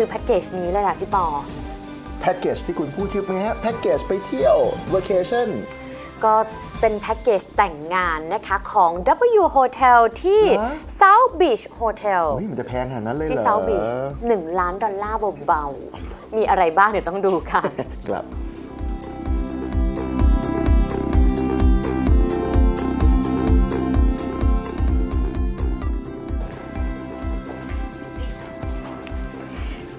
ซื้อแพ็กเกจนี้เลยแหละพี่ปอ แพ็กเกจที่คุณพูดคือไงฮะแพ็กเกจไปเที่ยว vacation ก็เป็นแพ็กเกจแต่งงานนะคะของ W Hotel ที่เหรอ South Beach Hotel เฮ้ยมันจะแพงขนาดนั้นเลยที่เหรอ South Beach 1 ล้านดอลลาร์เบาๆ มีอะไรบ้างเดี๋ยวต้องดูค่ะ ครับ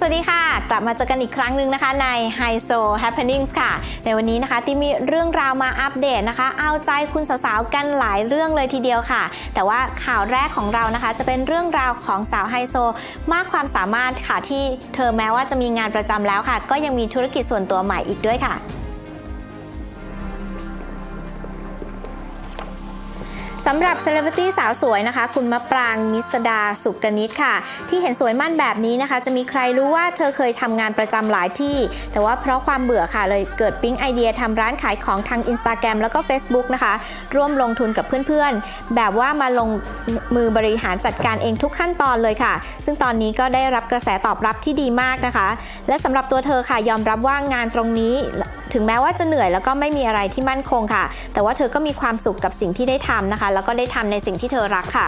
สวัสดีค่ะ กลับมาเจอกันอีกครั้งหนึ่งนะคะใน h i s o Happenings ค่ะ ในวันนี้นะคะที่มีเรื่องราวมาอัปเดตนะคะ เอาใจคุณสาวๆกันหลายเรื่องเลยทีเดียวค่ะ แต่ว่าข่าวแรกของเรานะคะ จะเป็นเรื่องราวของสาวไฮโซมากความสามารถค่ะที่เธอแม้ว่าจะมีงานประจำแล้วค่ะ ก็ยังมีธุรกิจส่วนตัวใหม่อีกด้วยค่ะำหรับเซเลบริตี้สาวสวยนะคะ คุณมะปรางมิสดาสุกนิตค่ะ ที่เห็นสวยมั่นแบบนี้นะคะ จะมีใครรู้ว่าเธอเคยทำงานประจำหลายที่ แต่ว่าเพราะความเบื่อค่ะเลยเกิดปิ๊งไอเดียทำร้านขายของทาง Instagram แล้วก็ Facebook นะคะ ร่วมลงทุนกับเพื่อนๆ แบบว่ามาลงมือบริหารจัดการเองทุกขั้นตอนเลยค่ะ ซึ่งตอนนี้ก็ได้รับกระแสตอบรับที่ดีมากนะคะ และสำหรับตัวเธอค่ะยอมรับว่างานตรงนี้ ถึงแม้ว่าจะเหนื่อยแล้วก็ไม่มีอะไรที่มั่นคงค่ะ แต่ว่าเธอก็มีความสุขกับสิ่งที่ได้ทำนะคะ แล้วก็ได้ทำในสิ่งที่เธอรักค่ะ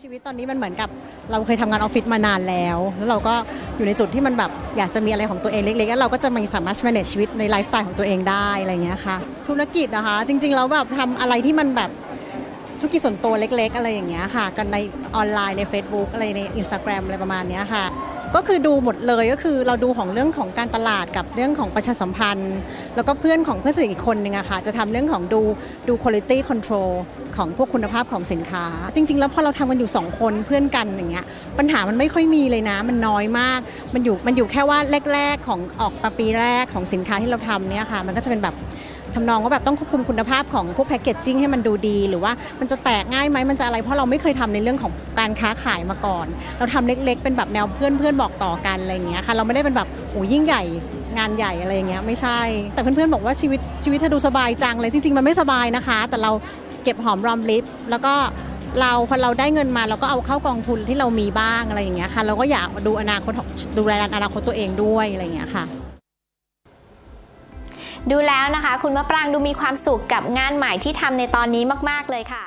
ชีวิตตอนนี้มันเหมือนกับเราเคยทำงานออฟฟิศมานานแล้ว แล้วเราก็อยู่ในจุดที่มันแบบอยากจะมีอะไรของตัวเองเล็กๆแล้วเราก็จะมีสามารถ manage ชีวิตในไลฟ์สไตล์ของตัวเองได้อะไรเงี้ยค่ะ ธุรกิจนะคะ จริงๆแล้วแบบทำอะไรที่มันแบบ ธุรกิจส่วนตัวเล็ก ๆ อะไรอย่างเงี้ยค่ะ กันในออนไลน์ใน Facebook อะไรใน Instagram อะไรประมาณเนี้ยค่ะ ก็คือดูหมดเลยก็คือเราดูของเรื่องของการตลาดกับเรื่องของประชาสัมพันธ์ แล้วก็เพื่อนของเพื่อนสนิทอีกคนนึงอะค่ะ จะทำเรื่องของดูดู quality control ของพวกคุณภาพของสินค้า จริง ๆ แล้วพอเราทำกันอยู่ 2 คนเพื่อนกันอย่างเงี้ยปัญหามันไม่ค่อยมีเลยนะ มันน้อยมาก มันอยู่มันอยู่แค่ว่าแรก ๆ ของออกปีแรกของสินค้าที่เราทำเนี่ยค่ะ มันก็จะเป็นแบบ ทำนองว่าแบบต้องควบคุมคุณภาพของพวกแพคเกจจิ้งให้มันดูดี หรือว่ามันจะแตกง่ายไหมมันจะอะไรเพราะเราไม่เคยทำในเรื่องของการค้าขายมาก่อน เราทำเล็กๆ เป็นแบบแนวเพื่อนเพื่อนๆบอกต่อกันอะไรอย่างเงี้ยค่ะ เราไม่ได้เป็นแบบโอ้ยิ่งใหญ่งานใหญ่อะไรอย่างเงี้ยไม่ใช่ แต่เพื่อนๆบอกว่าชีวิตชีวิตเธอดูสบายจังเลยจริงๆมันไม่สบายนะคะ แต่เราเก็บหอมรอมริบแล้วก็เราพอเราได้เงินมาเราก็เอาเข้ากองทุนที่เรามีบ้างอะไรอย่างเงี้ยค่ะ เราก็อยากดูอนาคตของดูแลอนาคตตัวเองด้วยอะไรอย่างเงี้ยค่ะ ดูแล้วนะคะ คุณมะปรางดูมีความสุขกับงานใหม่ที่ทำในตอนนี้มาก ๆ เลยค่ะ